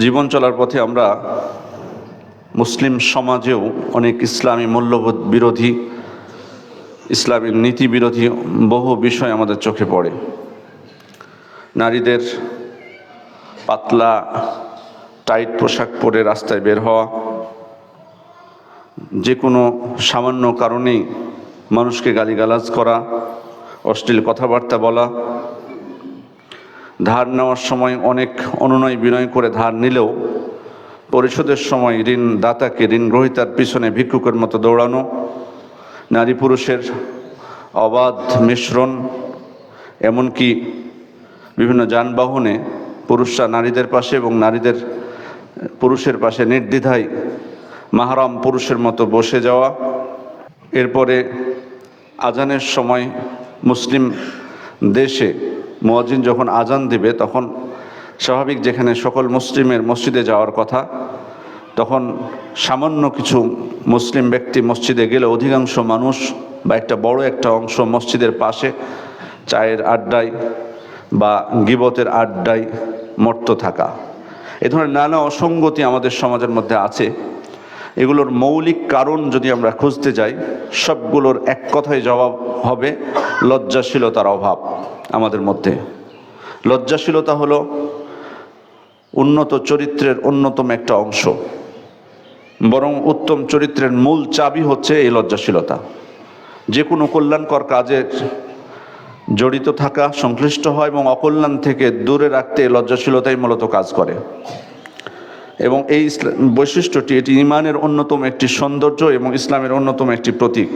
জীবন চলার পথে আমরা মুসলিম সমাজেও অনেক ইসলামী মূল্যবোধ বিরোধী, ইসলামী নীতি বিরোধী বহু বিষয় আমাদের চোখে পড়ে। নারীদের পাতলা, টাইট পোশাক পরে রাস্তায় বের হওয়া যে কোনো সামান্য কারণেই মানুষকে গালিগালাজ করা, অশ্লীল কথাবার্তা বলা ধার নেওয়ার সময় অনেক অনুনয় বিনয় করে ধার নিলেও পরিশোধের সময় ঋণ দাতাকে, ঋণ গ্রহীতার পিছনে ভিক্ষুকের মতো দৌড়ানো, নারী পুরুষের অবাধ মিশ্রণ, এমনকি বিভিন্ন যানবাহনে পুরুষরা নারীদের পাশে এবং নারীদের, পুরুষের পাশে নির্দ্বিধায় মাহারাম পুরুষের মতো বসে যাওয়া। এরপরে আজানের সময় মুসলিম দেশে মুয়াজ্জিন যখন আজান দিবে, তখন স্বাভাবিক যেখানে সকল মুসলিমের মসজিদে যাওয়ার কথা, তখন সামান্য কিছু মুসলিম ব্যক্তি মসজিদে গেলে অধিকাংশ মানুষ বা একটা বড় একটা অংশ মসজিদের পাশে চায়ের আড্ডায় বা গিবতের আড্ডায় মর্ত থাকা। এ ধরনের নানা অসঙ্গতি আমাদের সমাজের মধ্যে আছে। এগুলোর মৌলিক কারণ যদি আমরা খুঁজতে যাই, সবগুলোর এক কথায় জবাব হবে লজ্জাশীলতার অভাব। আমাদের মধ্যে। লজ্জাশীলতা হলো উন্নত চরিত্রের অন্যতম একটা অংশ। বরং উত্তম চরিত্রের মূল চাবি হচ্ছে এই লজ্জাশীলতা। যে কোনো কল্যাণকর কাজে জড়িত থাকা, সংশ্লিষ্ট হয় এবং অকল্যাণ থেকে দূরে রাখতে লজ্জাশীলতাই মূলত কাজ করে। এবং এই বৈশিষ্ট্যটি এটি ইমানের অন্যতম একটি সৌন্দর্য এবং ইসলামের অন্যতম একটি প্রতীক।